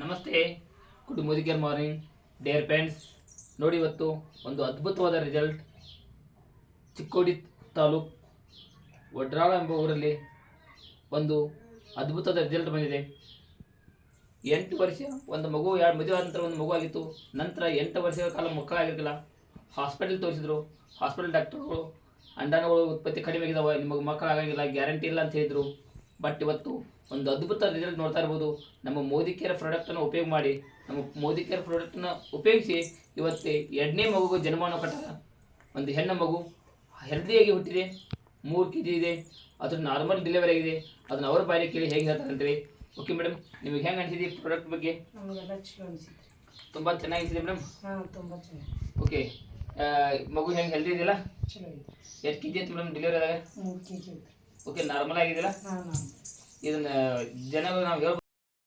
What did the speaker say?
ನಮಸ್ತೆ. ಗುಡ್ ಮುದಿಕರ್ morning dear friends ನೋಡಿ ಇವತ್ತು ಒಂದು ಅದ್ಭುತವಾದ ರಿಸಲ್ಟ್ ಚಿಕ್ಕೋಡಿ ತಾಲೂಕ್ ವಡ್ರಾಳ ಎಂಬ ಊರಲ್ಲಿ ಒಂದು ಅದ್ಭುತವಾದ ರಿಸಲ್ಟ್ ಬಂದಿದೆ. ಎಂಟು ವರ್ಷ ಒಂದು ಮಗು, ಎರಡು ಮದುವೆ ನಂತರ ಒಂದು ಮಗು ಆಗಿತ್ತು. ನಂತರ ಎಂಟು ವರ್ಷಗಳ ಕಾಲ ಮಕ್ಕಳಾಗಿರಲಿಲ್ಲ. ಹಾಸ್ಪಿಟಲ್ ತೋರಿಸಿದ್ರು. ಹಾಸ್ಪಿಟಲ್ ಡಾಕ್ಟರ್ಗಳು ಅಂಡಾಣುಗಳು ಉತ್ಪತ್ತಿ ಕಡಿಮೆ ಆಗಿದಾವೆ. ನಿಮಗೆ ಮಕ್ಕಳಾಗಂಗಿಲ್ಲ ಗ್ಯಾರಂಟಿ ಇಲ್ಲ ಅಂತ ಹೇಳಿದರು. ಬಟ್ ಇವತ್ತು ಒಂದು ಅದ್ಭುತ ರಿಸಲ್ಟ್ ನೋಡ್ತಾ ಇರ್ಬೋದು. ನಮ್ಮ ಮೋದಿ ಕೇರ್ ಪ್ರಾಡಕ್ಟನ್ನು ಉಪಯೋಗ ಮಾಡಿ ನಮ್ಮ ಮೋದಿ ಕೇರ್ ಪ್ರಾಡಕ್ಟನ್ನು ಉಪಯೋಗಿಸಿ ಇವತ್ತು ಎರಡನೇ ಮಗುಗೆ ಜನ್ಮವನ್ನು ಕೊಟ್ಟಾಗ ಒಂದು ಹೆಣ್ಣು ಮಗು ಹೆಲ್ದಿಯಾಗಿ ಹುಟ್ಟಿದೆ ಮೂರು ಕೆ ಜಿ ಇದೆ ಅದು ನಾರ್ಮಲ್ ಡೆಲಿವರಿ ಆಗಿದೆ ಅದನ್ನ ಅವ್ರ ಬಾಯಲ್ಲಿ ಕೇಳಿ ಹೇಗೆ ಹೇಳ್ತಾರೆ ಅಂತೇಳಿ. ಓಕೆ ಮೇಡಮ್ ನಿಮಗೆ ಹೆಂಗೆ ಅನಿಸಿದೆ ಪ್ರಾಡಕ್ಟ್ ಬಗ್ಗೆ? ತುಂಬ ಚೆನ್ನಾಗಿದೆ ಮೇಡಮ್ ಹಾಂ ತುಂಬ ಚೆನ್ನಾಗಿ ಓಕೆ ಮಗು ಹೆಂಗೆ ಹೆಲ್ದಿ ಇದೆಯಲ್ಲ? ಎಷ್ಟು ಕೆ ಜಿ ಆಯ್ತು ಮೇಡಮ್ ಡೆಲಿವರಿ ಆದಾಗ ಮೂರು ಕೆ ಜಿ ಐತ್ರಿ ಓಕೆ ನಾರ್ಮಲ್ ಆಗಿದೆಯಲ್ಲ? ಇದನ್ನ ಜನಗಳು ನಾವು ಹೇಳ್ಬೋದು.